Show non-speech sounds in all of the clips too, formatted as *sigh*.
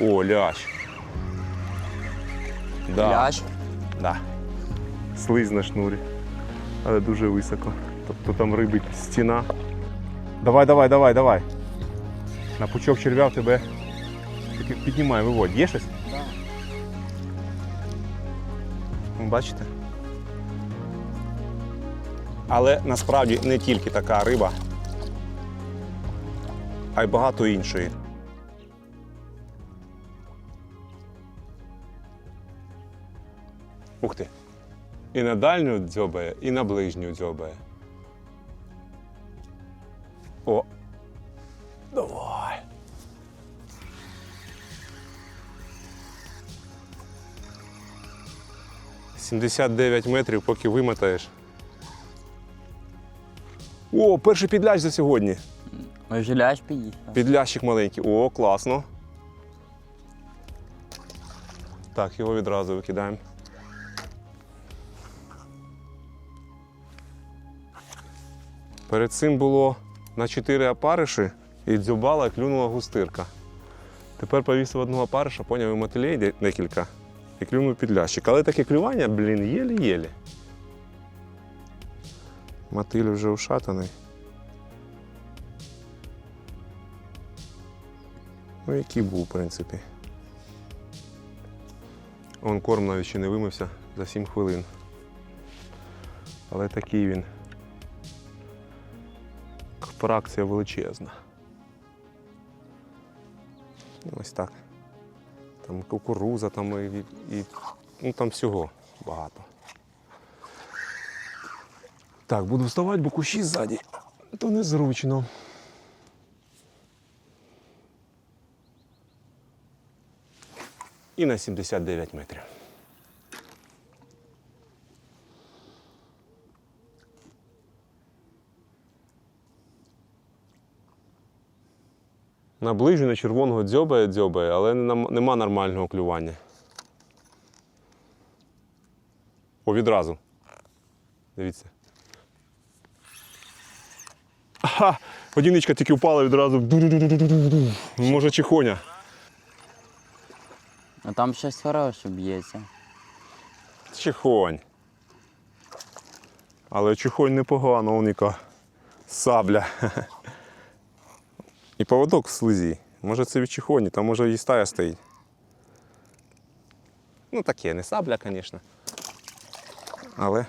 О, лящ. Да. Лящ. Да. Слизь на шнурі. Але дуже високо. Тобто там риби стіна. Давай, давай, давай, давай. На пучок черв'я в тебе. Піднімай, виводь. Є щось? Да. Бачите? Але насправді не тільки така риба, а й багато іншої. Ух ти. І на дальню дзьобає, і на ближню дзьобає. О. Давай. Сімдесят дев'ять метрів, поки вимотаєш. О, перший підлящ за сьогодні. Може лящ під'їхав. Підлящик маленький. О, класно. Так, його відразу викидаємо. Перед цим було на 4 опариші і дзюбала клюнула густирка. Тепер повісив одного опариша, поняв і мотилей де- декілька і клюнув підлящик. Але таке клювання, блін, єлі-єлі. Мотиль вже ушатаний. Ну, який був, в принципі. Он корм навіть ще не вимився за 7 хвилин. Але такий він. Фракція величезна. Ну, Ось так. Там кукуруза, там і, і ну, там всього багато. Так, буду вставати, бо кущі ззаді. То незручно. і на 79 метрів. На ближню на червоного дзьобає, дзьобає, але нема нормального клювання. О, відразу. Дивіться. Ага, одиничка тільки впала відразу. Може, чихоня. А там щось хороше б'ється. Чихонь. Але чихонь непогано, он яка сабля. І поводок в слизі. Може це від чихоні, там може і стая стоїть. Ну таке, не сабля, звісно. Але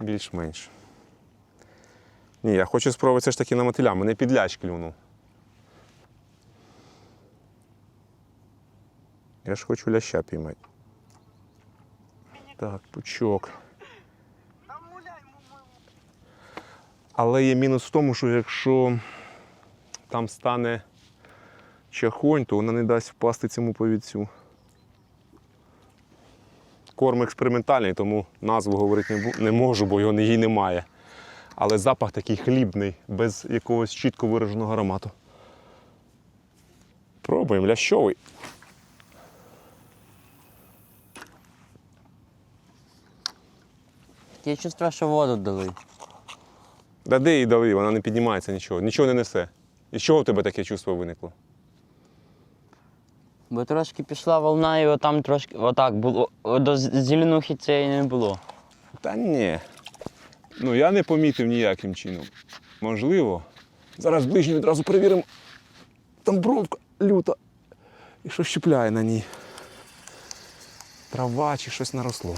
більш-менш. Ні, я хочу спробувати все ж таки на мотиля. Мене підляч клюнув. Я ж хочу ляща піймати. Так, пучок. Але є мінус в тому, що якщо там стане чахонь, то вона не дасть впасти цьому повідцю. Корм експериментальний, тому назву говорити не, можу, бо його її немає. Але запах такий хлібний, без якогось чітко вираженого аромату. Пробуємо лящовий. Таке чувство, що воду дали. Да де її дали, вона не піднімається нічого, нічого не несе. І з чого в тебе таке чувство виникло? Бо трошки пішла волна, і отам трошки отак було. До зеленухи цієї не було. Та ні. Ну я не помітив ніяким чином. Можливо. Зараз ближньо відразу перевіримо. Там бровка люта. І що щепляє на ній. Трава чи щось наросло.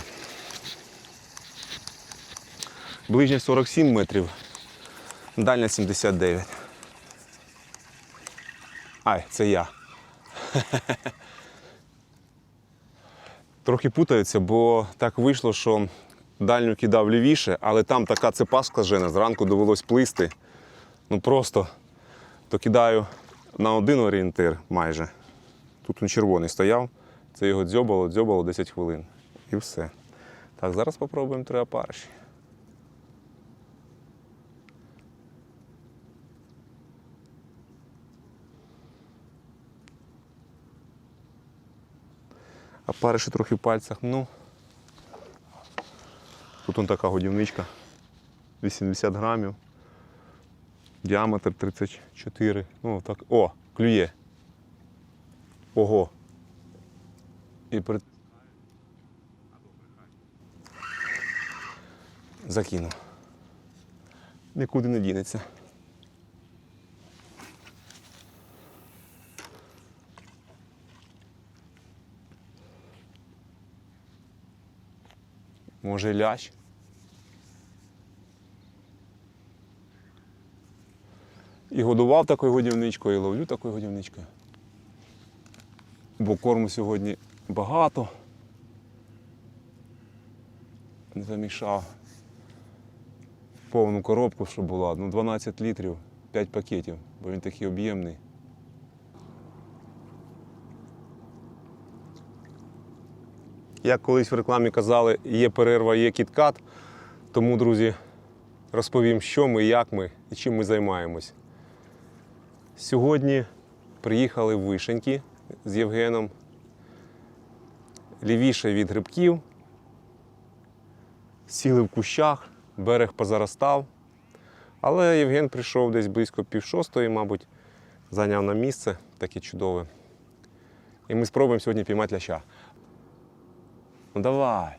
Ближня 47 метрів, дальня 79. Ай, це я. Трохи путаються, бо так вийшло, що дальню кидав лівіше, але там така цепа скажена, зранку довелось плисти. Ну просто то кидаю на один орієнтир майже. Тут він червоний стояв, це його дзьобало, дзьобало 10 хвилин. І все. Так, зараз спробуємо три опариші. А париші трохи в пальцях, ну. Тут он така годівничка. 80 грамів. Діаметр 34. Ну, так. О, клює. Ого. І при... Закинув. Нікуди не дінеться. Може лящ? І годував такою годівничкою, і ловлю такою годівничкою. Бо корму сьогодні багато. Не замішав. Повну коробку, щоб була. Ну, 12 літрів, 5 пакетів, бо він такий об'ємний. Як колись в рекламі казали, є перерва, є кіткат. Тому, друзі, розповім, що ми, як ми і чим ми займаємось. Сьогодні приїхали в Вишеньки з Євгеном. Лівіше від грибків. Сіли в кущах, берег позаростав. Але Євген прийшов десь близько пів шостої, мабуть, зайняв нам місце таке чудове. І ми спробуємо сьогодні піймати ляща. Ну давай.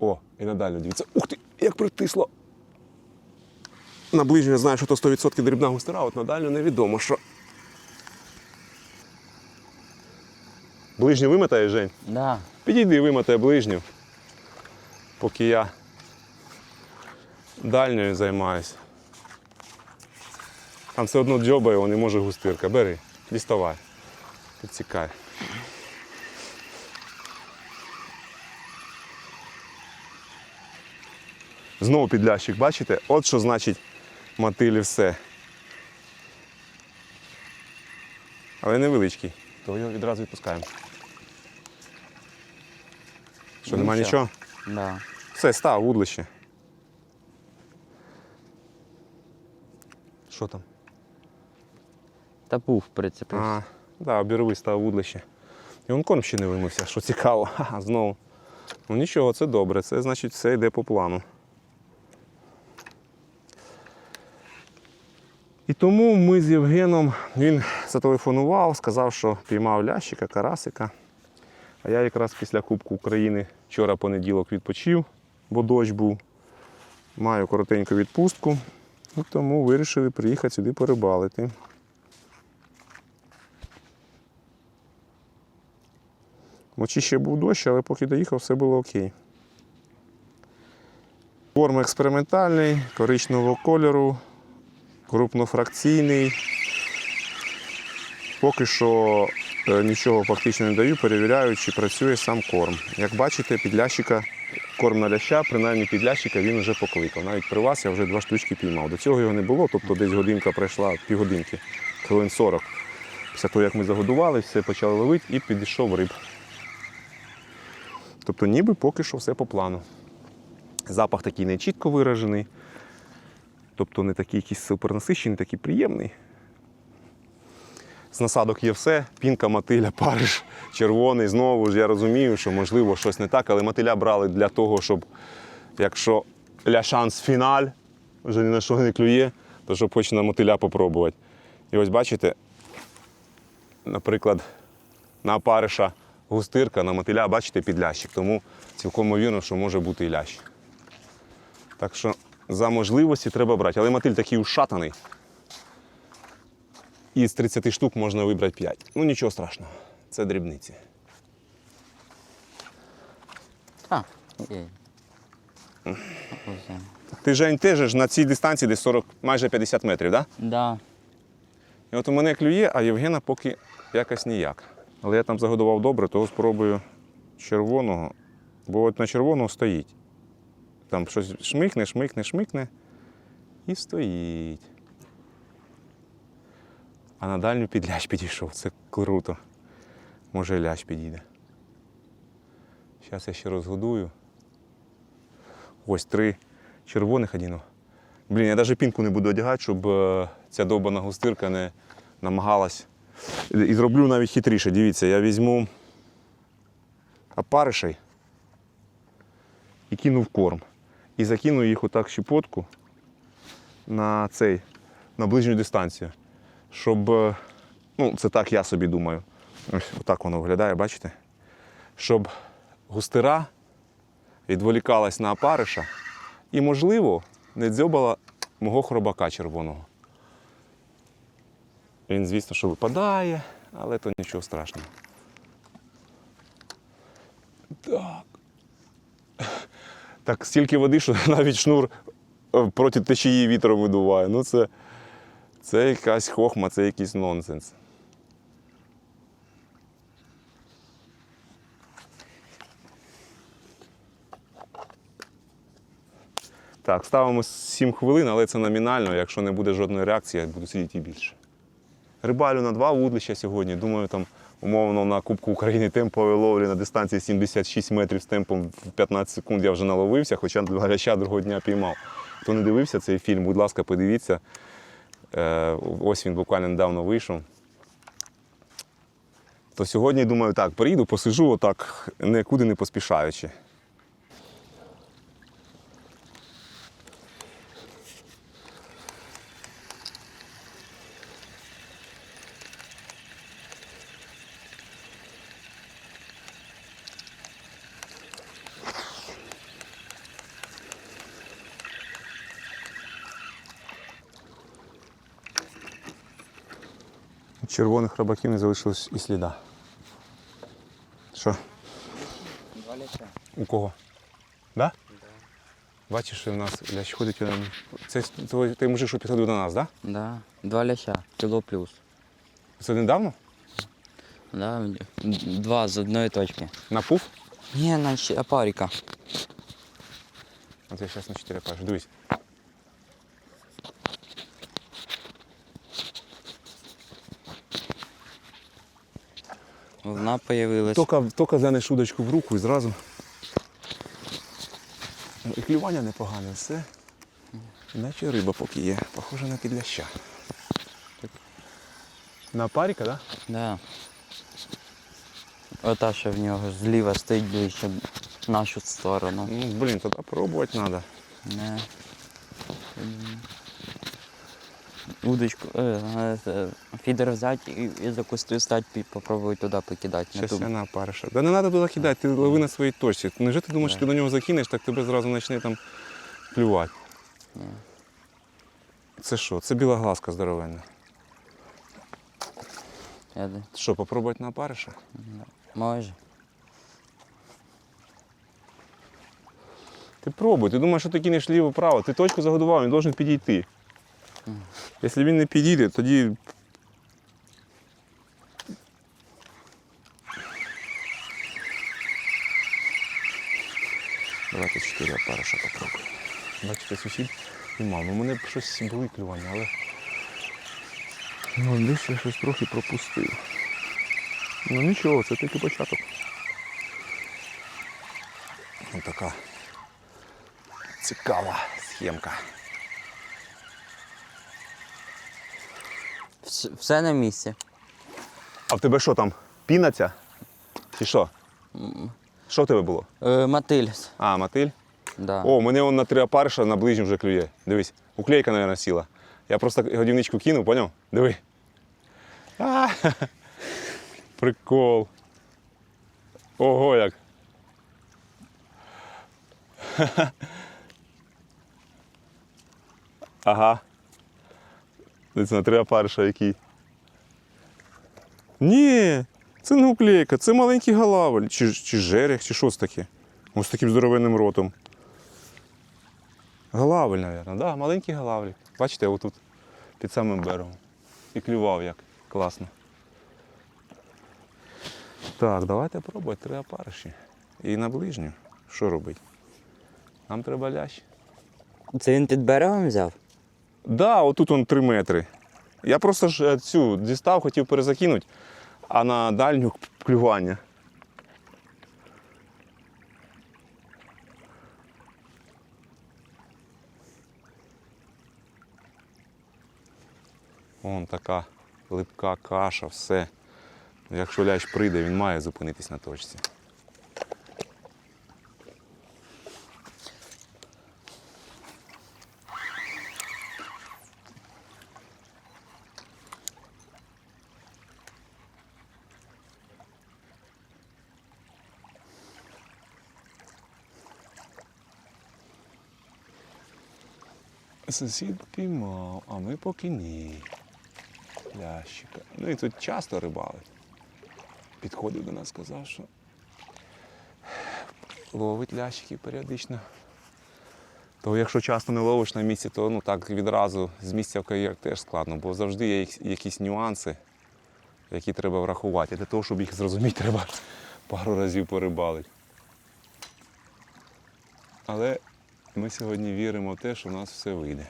О, і надалі дивіться. Ух ти, як притисло. На ближню я знаю, що то 100% дрібна густера, от на дальню невідомо, що. Ближню вимотає, Жень? Да. Підійди, вимотає ближню. Поки я дальньою займаюся. Там все одно його не може густирка. Бери, діставай. Підсікай. Знову підлящик, бачите? От що значить мотилі все. Але невеличкий, то його відразу відпускаємо. Що, нема Нічого. Да. Все, став вудлище. Що там? Та пух прицепився. А, да, обірви став вудлище. І он корм ще не вимився, що цікаво. *laughs* Ха-ха, знову. Ну нічого, це добре. Це значить все йде по плану. Тому ми з Євгеном, він зателефонував, сказав, що піймав лящика, карасика. А я якраз після Кубку України вчора понеділок відпочив, бо дощ був. Маю коротеньку відпустку. І тому вирішили приїхати сюди порибалити. Вночі ще був дощ, але поки доїхав, все було окей. Корм експериментальний, коричневого кольору, крупнофракційний. Поки що е, нічого фактично не даю, перевіряю, чи працює сам корм. Як бачите, під лящика, корм на ляща, принаймні під лящика він вже покликав. Навіть при вас я вже два штучки піймав. До цього його не було, тобто десь годинка пройшла, півгодинки, хвилин 40. Після того, як ми загодували, все почали ловити і підійшов риб. Тобто ніби поки що все по плану. Запах такий не чітко виражений, тобто не такий якийсь супернасищений, такий приємний. З насадок є все, пінка, мотиля, париж, червоний. Знову ж я розумію, що можливо щось не так, але мотиля брали для того, щоб якщо ля шанс фіналь, вже ні на що не клює, то щоб хоч на мотиля попробувати. І ось бачите, наприклад, на опариша густирка, на мотиля, бачите, підлящик. Тому цілком ймовірно, що може бути і лящ. Так що за можливості треба брати. Але мотиль такий ушатаний. І з 30 штук можна вибрати 5. Ну нічого страшного, це дрібниці. Та, є. Ти Жень теж на цій дистанції десь 40, майже 50 метрів, так? Да? Да. І от у мене клює, а Євгена поки якось ніяк. Але я там загодував добре, того спробую червоного. Бо от на червоного стоїть. Там щось шмикне, шмикне, шмикне і стоїть. А на дальню під лящ підійшов. Це круто. Може лящ підійде. Зараз я ще розгодую. Ось три червоних одіно. Блін, я навіть пінку не буду одягати, щоб е, ця довбана густирка не намагалась. І зроблю навіть хитріше. Дивіться, я візьму опаришей і кину в корм. І закину їх отак щепотку на цей, на ближню дистанцію. Щоб е, Ну, це так я собі думаю. Ось отак воно виглядає, бачите? Щоб густира відволікалась на опариша і, можливо, не дзьобала мого хробака червоного. Він, звісно, що випадає, але то нічого страшного. Так. Так, стільки води, що *laughs* навіть шнур е, проти течії вітром видуває. Ну, це, це якась хохма, це якийсь нонсенс. Так, ставимо 7 хвилин, але це номінально. Якщо не буде жодної реакції, я буду сидіти більше. Рибалю на два вудлища сьогодні. Думаю, там умовно на Кубку України темпової ловлі на дистанції 76 метрів з темпом в 15 секунд я вже наловився, хоча гаряча другого дня піймав. Хто не дивився цей фільм, будь ласка, подивіться. Е, Ось він буквально недавно вийшов. То сьогодні, думаю, так, приїду, посижу отак, нікуди не поспішаючи. Червоних рибаків не залишилось і сліда. Що? Два ляща. У кого? Да? Бачиш, що в нас лящ ходить. Це той, той мужик, що підходив до нас, так? Да? Да. Два ляща, кіло плюс. Це недавно? Да. Два з одної точки. На пуф? Ні, наче апаріка. От я зараз на 4 паш. Дивись. Вона появилась. Тока, тока занеш удочку в руку і зразу. Ну, І клювання непогане, все. Наче риба поки є. Похоже на підляща. На паріка, так? Да? Да. Ота, що в нього зліва стоїть ближче в нашу сторону. Ну, блін, тоді пробувати треба. Не. Удочку, е, е, фідер взяти і, і за кусти стати, пі- туди покидати. Не Щас ту- я на. Да не треба туди кидати, ти лови на своїй точці. Невже ти думаєш, що ти до нього закинеш, так тебе зразу почне там клювати. Ні. Це що? Це біла глазка здоровенна. Я де- Що, попробувати на париша? Може. Ти пробуй, ти думаєш, що ти кинеш ліво-право. Ти точку загодував, він должен підійти. Якщо він не підійде, тоді. Давайте чотири опариша попробуємо. Бачите, сусід піймав. Ну, у мене щось були клювання, але. Ну, десь я щось трохи пропустив. Ну нічого, це тільки початок. Ось така цікава схемка. Все на місці. А в тебе що там? Піна ця? Чи що? Що в тебе було? Е, мотиль. А, мотиль? Да. О, мене он на три опариша на ближню вже клює. Дивись, уклейка, мабуть, сіла. Я просто годівничку кинув, поняв? Диви. А, *laughs* прикол. Ого як. *laughs* Ага. Дивіться, на три опариша який. Ні, це не уклейка, це маленький галавель, чи, чи жерех, чи щось таке. Ось таким здоровенним ротом. Галавель, мабуть, да, маленький галавлік. Бачите, отут під самим берегом. І клював як. Класно. Так, давайте пробувати три опариші. І на ближню. Що робити? Нам треба лящ. Це він під берегом взяв? Да, отут он 3 метри. Я просто ж е, цю дістав, хотів перезакинути, а на дальню клювання. Вон така липка каша, все. Якщо лящ прийде, він має зупинитись на точці. Сусід піймав, а ми поки ні. Лящика. Ну і тут часто рибалить. Підходив до нас, сказав, що ловить лящиків періодично. То якщо часто не ловиш на місці, то ну так відразу з місця в кар'єр теж складно, бо завжди є якісь- нюанси, які треба врахувати. Для того, щоб їх зрозуміти, треба пару разів порибалити. Але ми сьогодні віримо в те, що в нас все вийде.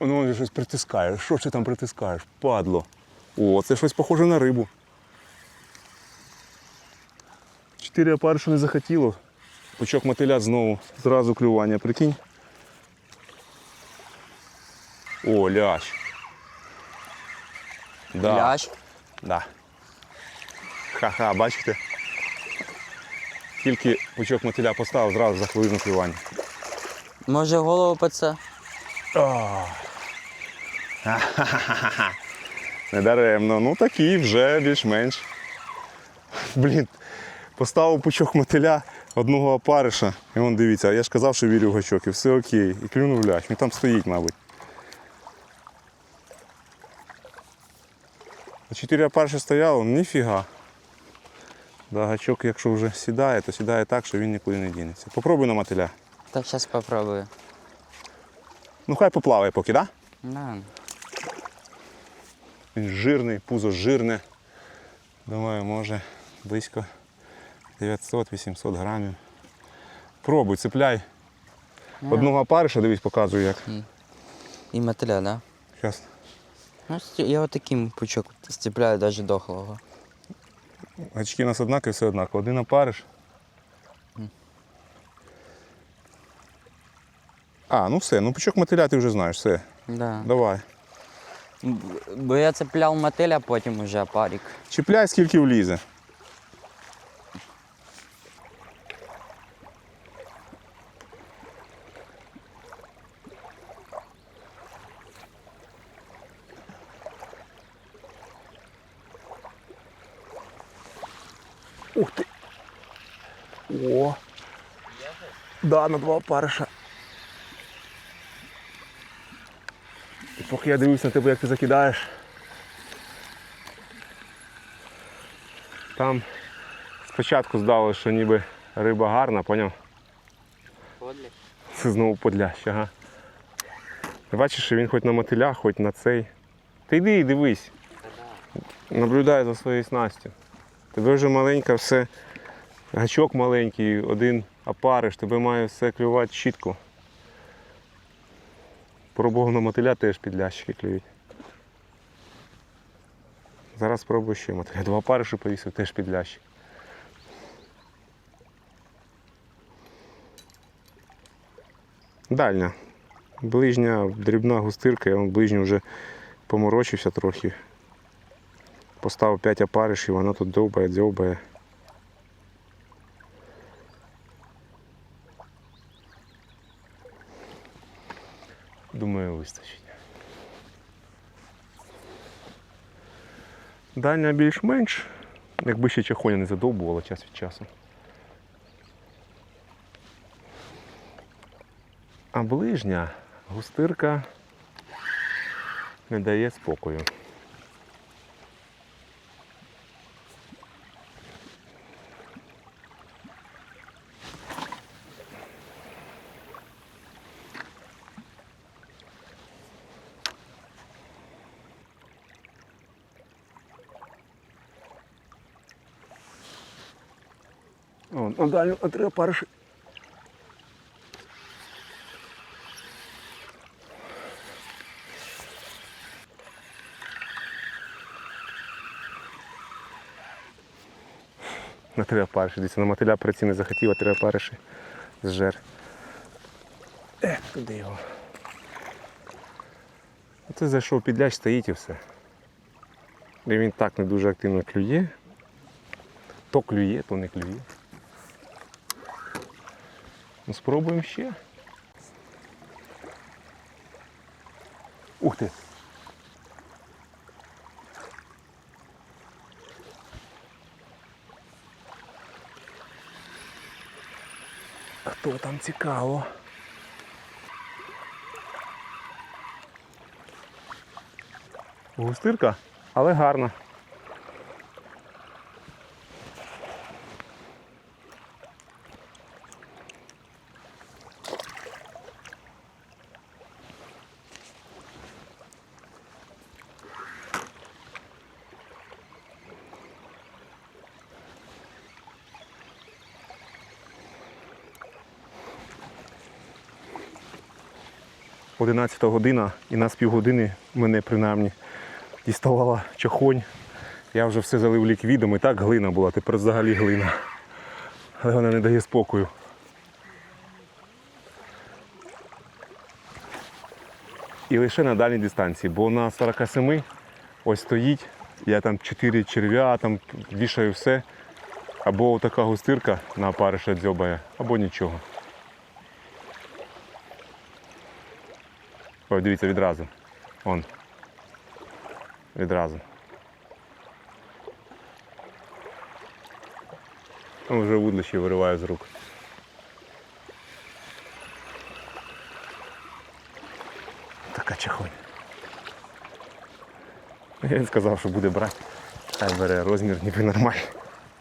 Ну, щось притискає. Що ти там притискаєш? Падло. О, це щось похоже на рибу. Чотири опариша не захотіло. Пучок мотиля знову. Зразу клювання, прикинь. О, лящ. Да. Лящ. Да. Ха-ха, бачите? Тільки пучок мотиля поставив, зразу за хвилину клювання. Може голову паце? Недаремно. Ну такий вже більш-менш. Блін, поставив пучок мотиля одного опариша. І вон дивіться, я ж казав, що вірю в гачок, і все окей. І клюнув лящ. Він там стоїть, мабуть. А Чотири опариші стояло, ніфіга. Да, гачок, якщо вже сідає, то сідає так, що він нікуди не дінеться. Попробуй на мотиля. Так, зараз попробую. Ну хай поплаває поки, так? Да? На. Він жирний, пузо жирне. Думаю, може близько 900-800 грамів. Пробуй, цепляй. Одного опариша, дивись, показую як. І мотиля, да? Зараз. Ну, я отаким пучок стіпляю навіть дохлого. Гачки у нас однакові, все однаково. Один опариш. А, ну все, ну пучок мотиля ти вже знаєш, все. Да. Давай. Бо я цепляв мотиля, потім уже парік. Чіпляй, скільки влізе. На два опариша. І поки я дивлюсь на тебе, як ти закидаєш. Там спочатку здалося, що ніби риба гарна, поняв? Це знову подлящ, ага. Бачиш, що він хоч на мотиля, хоч на цей. Ти йди і дивись. Наблюдай за своєю снастю. Тебе вже маленька все, гачок маленький, один опариш, тебе має все клювати чітко. Пробував на мотиля теж підлящики клюють. Зараз спробую ще мотиля. Два париші повісив, теж підлящик. Дальня. Ближня дрібна густирка, я ближню вже поморочився трохи. Поставив 5 опаришів, вона тут довбає, дзьобає. Думаю, вистачить. Дальня більш-менш, якби ще чехоня не задовбувала час від часу. А ближня густирка не дає спокою. О, на три опариші. На три опариші. Дивіться, на мотиля приці не захотів, а три опариші зжер. Е, туди його. Оце зайшов підляч, стоїть і все. І він так не дуже активно клює. То клює, то не клює. Ну, Спробуємо ще. Ух ти! Хто там цікаво? Густирка, але гарна. Одинадцята година і на з півгодини мене принаймні діставала чохонь. Я вже все залив ліквідом і так глина була, тепер взагалі глина. Але вона не дає спокою. І лише на дальній дистанції, бо на 47 ось стоїть, я там 4 черв'я, там вішаю все. Або така густирка на опариша дзьобає, або нічого. Ой, дивіться, відразу. Вон. Відразу. Ну, вже вудлище вириваю з рук. Така чехонь. Він сказав, що буде брати. Хай бере розмір ніби нормальний.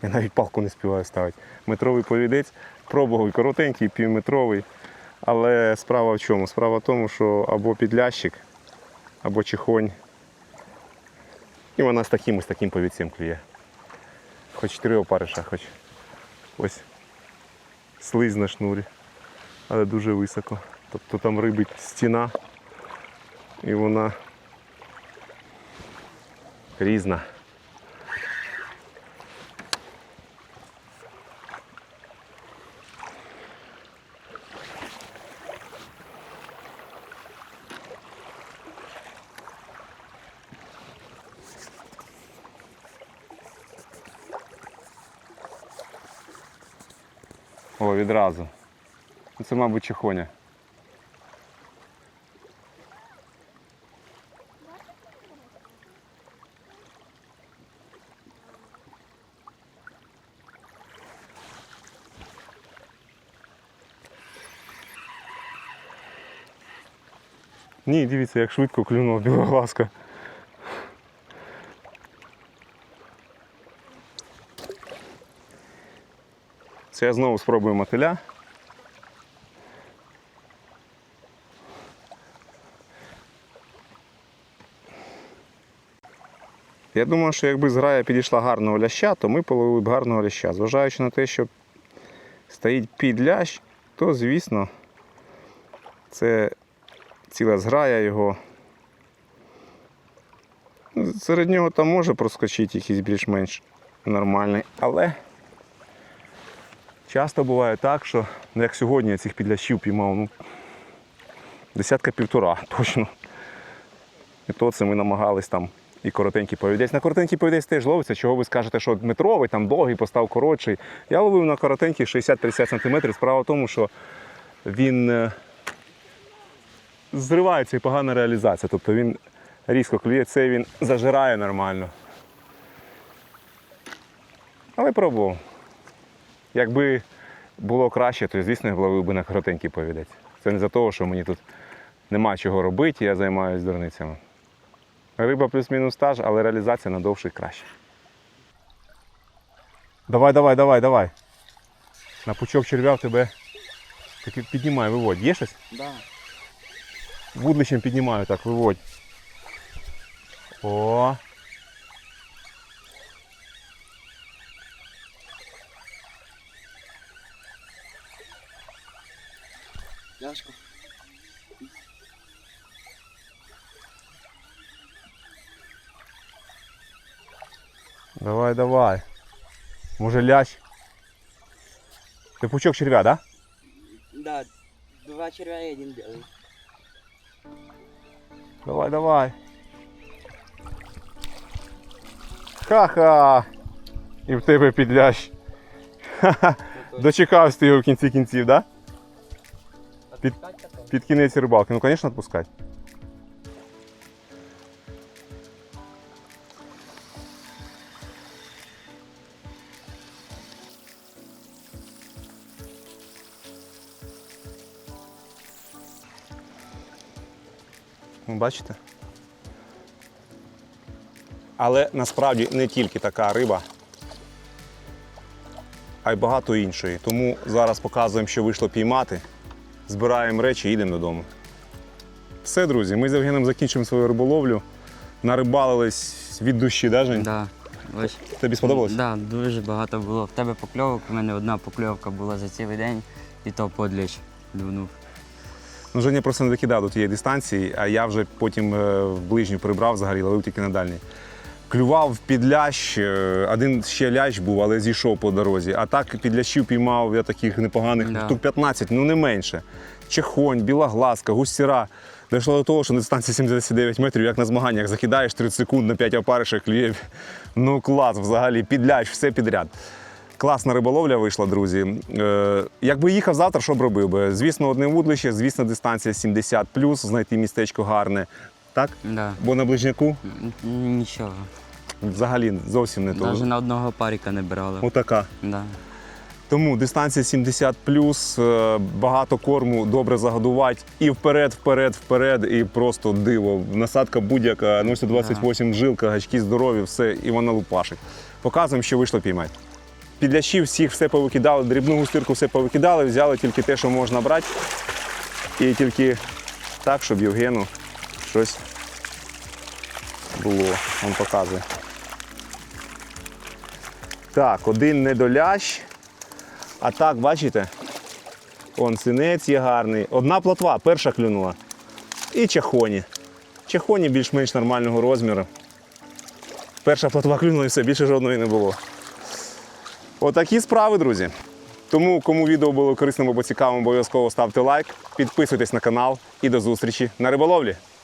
Я навіть палку не співаю ставити. Метровий повідець, пробував коротенький, півметровий. Але справа в чому? Справа в тому, що або підлящик, або чехонь. І вона з таким з таким повідцем клює. Хоч три опариша, хоч ось слизь на шнурі, але дуже високо. Тобто там рибить стіна і вона різна. О, відразу. Ну, Це, мабуть, чехоня. Ні, дивіться, як швидко клюнула білоглазка. Це я знову спробую мотиля. Я думаю, що якби зграя підійшла гарного ляща, то ми половили б гарного ляща. Зважаючи на те, що стоїть під лящ, то звісно це ціла зграя його. Ну, Серед нього там може проскочити якийсь більш-менш нормальний, але часто буває так, що ну, як сьогодні я цих підлящів піймав, ну, десятка півтора *laughs* точно. І то це ми намагались там і коротенький повідець. На коротенький повідець теж ловиться, чого ви скажете, що метровий, там довгий, постав коротший. Я ловив на коротенький 60-50 см. Справа в тому, що він е, зривається і погана реалізація. Тобто він різко клює, це він зажирає нормально. Але пробував. Якби було краще, то звісно я ловив би на коротенький повідець. Це не за того, що мені тут нема чого робити, я займаюся дурницями. Риба плюс-мінус та ж, але реалізація на довший краще. Давай, давай, давай, давай. На пучок черв'я в тебе таки піднімай, виводь. Є щось? Да. Вудлищем піднімаю так, виводь. О. Ляшко. Давай, давай. Може лящ. Ти пучок черв'я, да? Да, два червя и один белый. Давай, давай. Ха-ха! І в тебе підлящ. Ха-ха. *laughs* Дочекався ти його в кінці кінців, да? Під, під кінець рибалки. Ну, звісно, відпускати. Ну, бачите? Але насправді не тільки така риба, а й багато іншої. Тому зараз показуємо, що вийшло піймати. Збираємо речі і їдемо додому. Все, друзі, ми з Євгеном закінчимо свою риболовлю. Нарибалились від душі, да, Жень? Да. Ось. Тобі сподобалось? Да, дуже багато було. В тебе покльовок, у мене одна покльовка була за цілий день, і то подліч дунув. Ну, Женя просто не докидав до тієї дистанції, а я вже потім е, в ближню прибрав взагалі, ловив тільки на дальній. Клював під лящ, е, один ще лящ був, але зійшов по дорозі. А так під лящів піймав я таких непоганих Да. штук 15, ну не менше. Чехонь, білоглазка, густіра. Дійшло до того, що на дистанції 79 метрів, як на змаганнях, закидаєш 30 секунд на 5 опаришах клює. Ну клас, взагалі, під лящ, все підряд. Класна риболовля вийшла, друзі. Е, якби їхав завтра, що б робив би? Звісно, одне вудлище, звісно, дистанція 70 знайти містечко гарне. Так? Да. Бо на ближняку Нічого. взагалі зовсім не то. Навіть на одного паріка не брали. Отака. Да. Тому дистанція 70 е, багато корму, добре загодувати. І вперед, вперед, вперед, і просто диво. Насадка будь-яка, 0,128 жилка, гачки здорові, все, і вона лупашить. Показуємо, що вийшло піймати. Підлящів всіх все повикидали, дрібну густирку все повикидали, взяли тільки те, що можна брати. І тільки так, щоб Євгену щось було. Він показує. Так, один недолящ. А так, бачите? Он синець є гарний. Одна плотва, перша клюнула. І чахоні. Чахоні більш-менш нормального розміру. Перша плотва клюнула і все, більше жодної не було. Отакі справи, друзі. Тому, кому відео було корисним або цікавим, обов'язково ставте лайк, підписуйтесь на канал і до зустрічі на риболовлі.